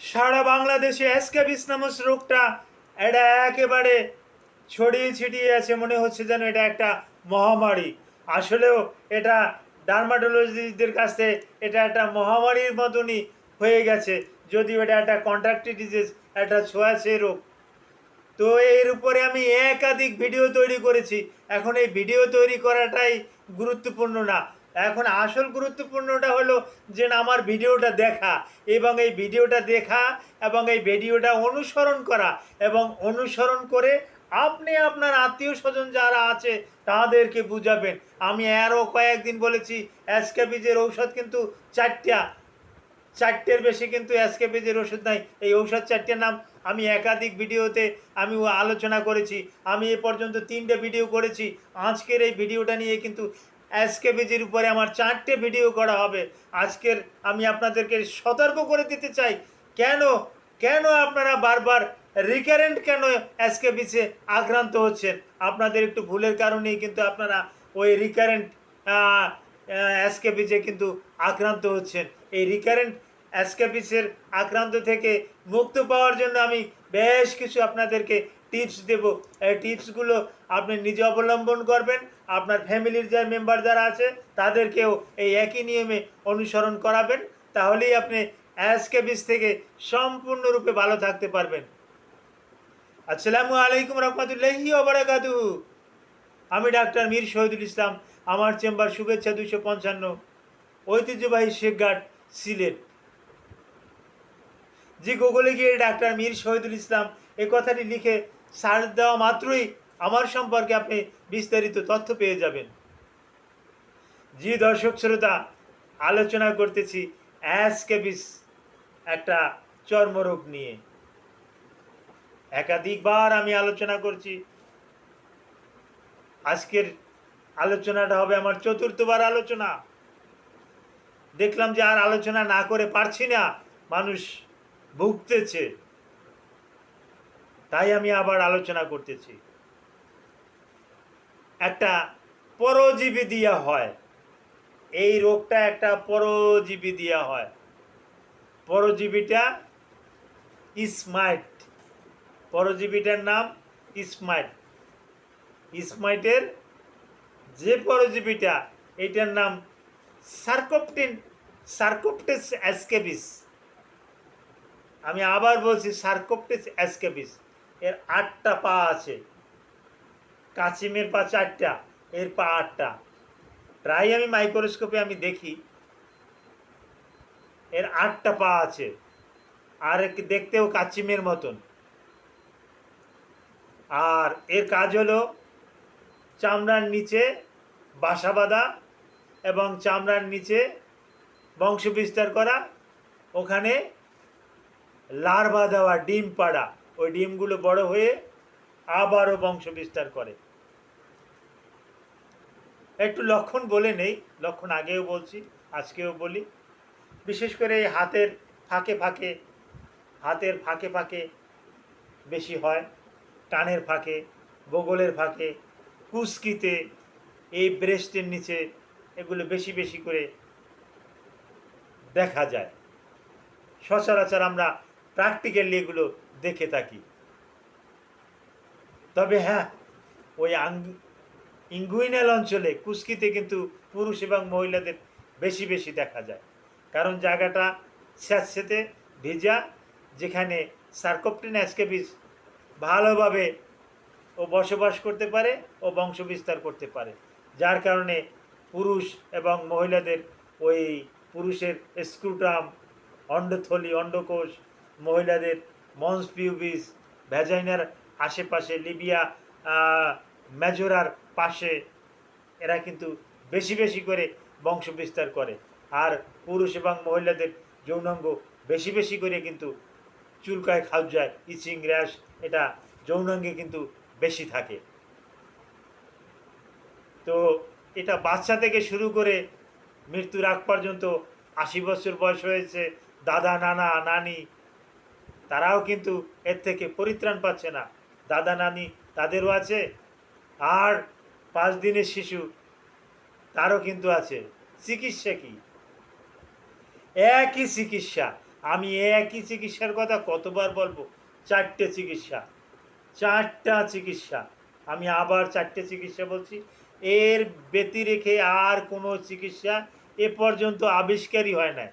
সারা বাংলাদেশে অ্যাসক্যাবিস নামক রোগটা এটা একেবারে ছড়িয়ে ছিটিয়ে আছে, মনে হচ্ছে যেন এটা একটা মহামারী। আসলেও এটা ডার্মাটোলজিস্টদের কাছে এটা একটা মহামারীর মতনই হয়ে গেছে, যদিও এটা একটা কন্ট্রাক্টি ডিজিজ একটা ছোঁয়াছে রোগ। তো এর উপরে আমি একাধিক ভিডিও তৈরি করেছি। এখন এই ভিডিও তৈরি করাটাই গুরুত্বপূর্ণ না। এখন আসল গুরুত্বপূর্ণটা হলো যে না, আমার ভিডিওটা দেখা এবং এই ভিডিওটা দেখা এবং এই ভিডিওটা অনুসরণ করা এবং অনুসরণ করে আপনি আপনার আত্মীয় স্বজন যারা আছে তাদেরকে বুঝাবেন। আমি আরও কয়েকদিন বলেছি অ্যাসকেবিজের ঔষধ কিন্তু চারটা, চারটের বেশি কিন্তু অ্যাসকেপেজের ওষুধ নাই। এই ঔষধ চারটের নাম আমি একাধিক ভিডিওতে আমি আলোচনা করেছি। আমি এ পর্যন্ত তিনটে ভিডিও করেছি। আজকের এই ভিডিওটা নিয়ে কিন্তু অ্যাসকেপেজের উপরে আমার চারটে ভিডিও করা হবে। আজকের আমি আপনাদেরকে সতর্ক করে দিতে চাই, কেন কেন আপনারা বারবার রিকারেন্ট কেন অ্যাসকেপিসে আক্রান্ত হচ্ছেন? আপনাদের একটু ভুলের কারণেই কিন্তু আপনারা ওই রিকারেন্ট অ্যাসকেপিসে কিন্তু আক্রান্ত হচ্ছেন। এই রিকারেন্ট অ্যাসকেপিসের আক্রান্ত থেকে মুক্ত পাওয়ার জন্য আমি বেশ কিছু আপনাদেরকে টিপস দেব। এই টিপসগুলো আপনি নিজে অবলম্বন করবেন। আপনার ফ্যামিলির যে মেম্বার যারা আছে, তাদেরকেও এই একই নিয়মে অনুসরণ করাবেন। তাহলেই আপনি অ্যাসকেপিস থেকে সম্পূর্ণরূপে ভালো থাকতে পারবেন। আসসালামু আলাইকুম রহমতুল্লাহি ওবরাকাতু আমি ডাক্তার মীর শহীদুল ইসলাম। আমার চেম্বার শুভেচ্ছা দুশো পঞ্চান্ন। ঐতিহ্যবাহী শেখঘাট সিলেট। যে গুগলে গিয়ে ডাক্তার মীর শহীদুল ইসলাম এই কথাটি লিখে সার্চ দেওয়া মাত্রই আমার সম্পর্কে আপনি বিস্তারিত তথ্য পেয়ে যাবেন। জি, দর্শক শ্রোতা, আলোচনা করতেছি অ্যাসকেবিস একটা চর্মরোগ নিয়ে। একাধিকবার আমি আলোচনা করছি। আজকের আলোচনাটা হবে আমার চতুর্থবার আলোচনা। দেখলাম যে আর আলোচনা না করে পারছি না মানুষ ভুগতেছে। তাই আমি আবার আলোচনা করতেছি। একটা পরজীবী দিয়া হয়। এই রোগটা একটা পরজীবী দিয়া হয়। পরজীবীটা ইসমাইট। পরজীবীটার নাম ইসমাইট। ইসমাইটের যে পরজীবীটা এটার নাম সার্কোপটিন সার্কোপটিস অ্যাসকেবিস। আমি আবার বলছি সার্কোপটিস অ্যাসকেবিস এর আটটা পা আছে। কাচিমের পা চারটা, এর পা আটটা। প্রায় আমি মাইক্রোস্কোপে আমি দেখি, এর আটটা পা আছে। আর দেখতেও কাচিমের মতন। আর এর কাজ হলো চামড়ার নিচে বাসা বাঁধা এবং চামড়ার নিচে বংশ বিস্তার করা। ওখানে লার্ভা দেওয়া ডিম পাড়া, ওই ডিমগুলো বড় হয়ে আবারও বংশ বিস্তার করে। একটু লক্ষণ বলে নেই, লক্ষণ আগেও বলছি, আজকেও বলি। বিশেষ করে এই হাতের ফাঁকে ফাঁকে, হাতের ফাঁকে ফাঁকে বেশি হয়, টানের ফাঁকে, বগলের ফাঁকে কুস্কিতে এই ব্রেস্টের নিচে এগুলো বেশি বেশি করে দেখা যায়। সচরাচর আমরা প্র্যাকটিক্যালি এগুলো দেখে থাকি। তবে হ্যাঁ ওই ইঙ্গুইনাল অঞ্চলে কুস্কিতে কিন্তু পুরুষ এবং মহিলাদের বেশি বেশি দেখা যায়। কারণ জায়গাটা স্যাঁতস্যাঁতে ভেজা, যেখানে সার্কোপটিন অ্যাসকেবিস ভালোভাবে ও বসবাস করতে পারে ও বংশ বিস্তার করতে পারে। যার কারণে পুরুষ এবং মহিলাদের ওই পুরুষের স্ক্রুটাম, অন্ডথলি, অন্ডকোষ মহিলাদের মন্স পিউবিস, ভ্যাজাইনার আশেপাশে লিবিয়া মেজোরার পাশে, এরা কিন্তু বেশি বেশি করে বংশ বিস্তার করে। আর পুরুষ এবং মহিলাদের যৌনাঙ্গ বেশি বেশি করে কিন্তু চুলকায় খাওয়ায় ইচিং, র্যাশ, এটা যৌনাঙ্গে কিন্তু বেশি থাকে। তো এটা বাচ্চা থেকে শুরু করে মৃত্যুর আগ পর্যন্ত আশি বছর বয়স হয়েছে। দাদা, নানা, নানি তারাও কিন্তু এর থেকে পরিত্রাণ পাচ্ছে না। দাদা, নানি তাদেরও আছে। আর পাঁচ দিনের শিশু তারও কিন্তু আছে। চিকিৎসা কি? একই চিকিৎসা। আমি একই চিকিৎসার কথা কতবার বলব? চারটে চিকিৎসা। চারটা চিকিৎসা। আমি আবার চারটে চিকিৎসা বলছি। এর ব্যতি রেখে আর কোনো চিকিৎসা এ পর্যন্ত আবিষ্কারই হয় না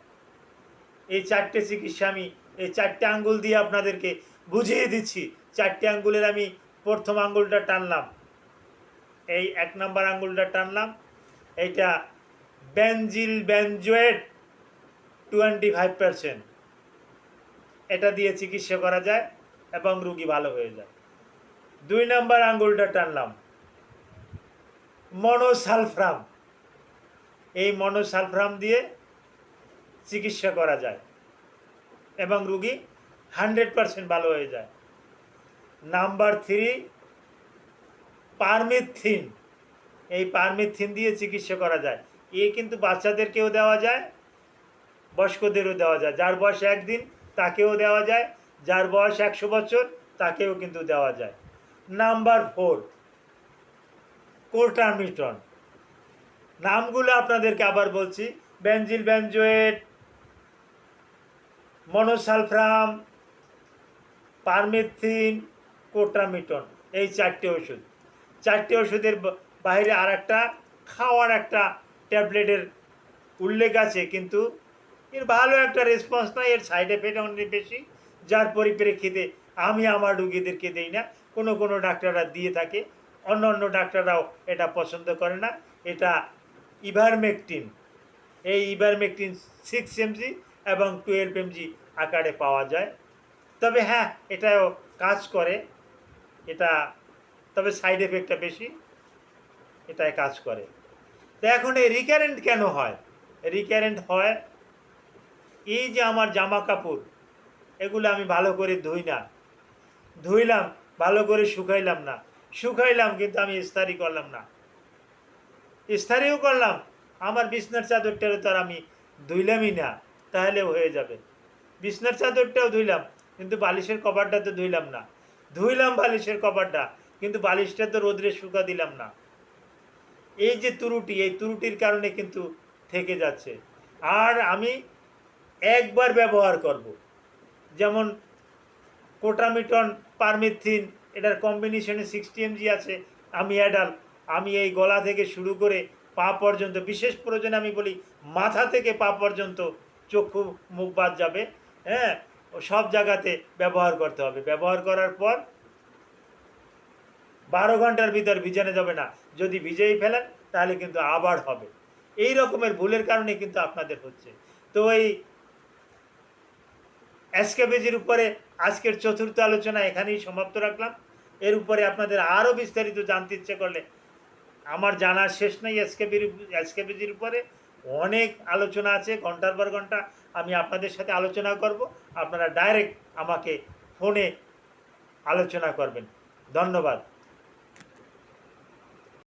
এই চারটে চিকিৎসা আমি এই চারটে আঙ্গুল দিয়ে আপনাদেরকে বুঝিয়ে দিচ্ছি। চারটে আঙ্গুলের আমি প্রথম আঙ্গুলটা টানলাম। এই এক নম্বর আঙ্গুলটা টানলাম। এইটা benzyl benzoate twenty five percent. এটা দিয়ে চিকিৎসা করা যায় এবং রুগী ভালো হয়ে যায়। দুই নম্বর আঙ্গুলটা টানলাম। মনোসালফ্রাম। এই মনোসালফ্রাম দিয়ে চিকিৎসা করা যায়। এবং রুগী হান্ড্রেড পারসেন্ট ভালো হয়ে যায়। Number three, permethrin. এই পারমিথিন দিয়ে চিকিৎসা করা যায়। এ কিন্তু বাচ্চাদেরকেও দেওয়া যায়, বয়স্কদেরও দেওয়া যায়। যার বয়স একদিন, তাকেও দেওয়া যায়। যার বয়স একশো বছর, তাকেও কিন্তু দেওয়া যায়। নাম্বার ফোর কোর্টামিটন নামগুলো আপনাদেরকে আবার বলছি। বেনজিল, বেনজোয়েট মনোসালফ্রাম, পারমিথিন, কোট্রামিটন, এই চারটে ওষুধ। চারটে ওষুধের বাইরে আর একটা খাওয়ার একটা ট্যাবলেটের উল্লেখ আছে, কিন্তু এর ভালো একটা রেসপন্স নাই, এর সাইড এফেক্ট অনেক বেশি। যার পরিপ্রেক্ষিতে আমি আমার রুগীদেরকে দেই না, কোনো কোনো ডাক্তাররা দিয়ে থাকে, অন্য অন্য ডাক্তাররাও এটা পছন্দ করে না। এটা ইভারমেকটিন, এই ইভারমেকটিন সিক্স এমজি এবং টুয়েলভ এমজি আকারে পাওয়া যায়। তবে হ্যাঁ এটাও কাজ করে। এটা, তবে সাইড এফেক্টটা বেশি। এটাই কাজ করে। তো এখন এই রিকারেন্ট কেন হয়? রিকারেন্ট হয় এই যে আমার জামা কাপড় এগুলো আমি ভালো করে ধুই না। ধুইলাম, ভালো করে শুকাইলাম না। শুকাইলাম কিন্তু আমি ইস্তারি করলাম না। ইস্তারিও করলাম। আমার বিছনার চাদরটারও তো আর আমি ধুইলামই না। তাহলেও হয়ে যাবে। বিছনার চাদরটাও ধুইলাম, কিন্তু বালিশের কভারটা তো ধুইলাম না। ধুইলাম বালিশের কভারটা, কিন্তু বালিশটা তো রোদ্রে শুকা দিলাম না। এই যে ত্রুটি, এই ত্রুটির কারণে কিন্তু থেকে যাচ্ছে। আর আমি একবার ব্যবহার করব। যেমন কোটামিটন, পারমিথিন, এটার কম্বিনেশনে সিক্সটি এমজি আছে, আমি অ্যাডাল আমি এই গলা থেকে শুরু করে পা পর্যন্ত, বিশেষ প্রয়োজনে আমি বলি মাথা থেকে পা পর্যন্ত চক্ষু, মুখ বাদ যাবে হ্যাঁ? সব জায়গাতে ব্যবহার করতে হবে। ব্যবহার করার পর বারো ঘণ্টার ভিতর ভিজানো যাবে না। যদি ভিজেই ফেলেন, তাহলে কিন্তু আবার হবে। এই রকমের ভুলের কারণে কিন্তু আপনাদের হচ্ছে। তো এই এসকেবেজির উপরে আজকের চতুর্থ আলোচনা এখানেই সমাপ্ত রাখলাম। এর উপরে আপনাদের আরও বিস্তারিত জানতে ইচ্ছে করলে আমার জানার শেষ নেই এসকেবির এসকেবেজির উপরে। অনেক আলোচনা আছে, ঘণ্টার পর ঘণ্টা আমি আপনাদের সাথে আলোচনা করব। আপনারা ডাইরেক্ট আমাকে ফোনে আলোচনা করবেন। ধন্যবাদ।